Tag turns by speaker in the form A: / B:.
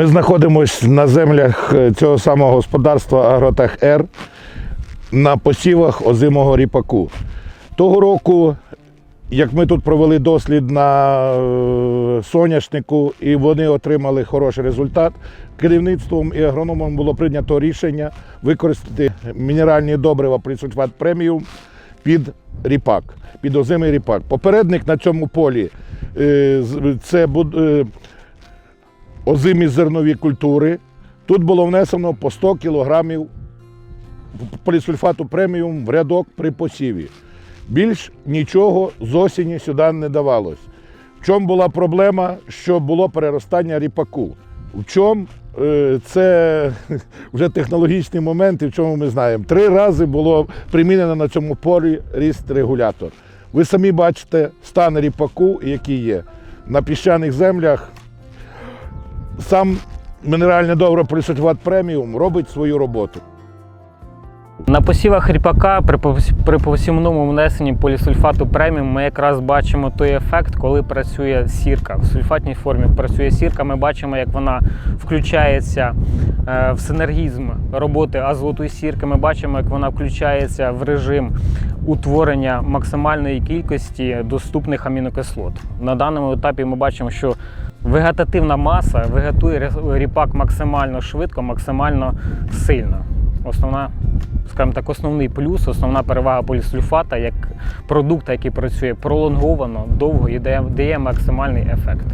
A: Ми знаходимося на землях е, цього самого господарства Агротех Р на посівах озимого ріпаку. Того року, як ми тут провели дослід на е, соняшнику, і вони отримали хороший результат, керівництвом і агрономом було прийнято рішення використати мінеральні добрива присульфат преміум під ріпак, під озимий ріпак. Попередник на цьому полі е, це буд- е, озимі зернові культури. Тут було внесено по 100 кілограмів полісульфату преміум в рядок при посіві. Більш нічого з осені сюди не давалось. В чому була проблема, що було переростання ріпаку? В чому е, це вже технологічний момент, і в чому ми знаємо. Три рази було примінено на цьому полі ріст регулятор. Ви самі бачите стан ріпаку, який є. На піщаних землях сам мінеральне добро полісульфат преміум робить свою роботу.
B: На посівах ріпака при посівному внесенні полісульфату преміум ми якраз бачимо той ефект, коли працює сірка. В сульфатній формі працює сірка. Ми бачимо, як вона включається е, в синергізм роботи азоту і сірки. Ми бачимо, як вона включається в режим утворення максимальної кількості доступних амінокислот. На даному етапі ми бачимо, що вегетативна маса вегетує рі- ріпак максимально швидко, максимально сильно. Основна скажімо так, основний плюс, основна перевага полісульфата як продукта, який працює пролонговано, довго і дає максимальний ефект.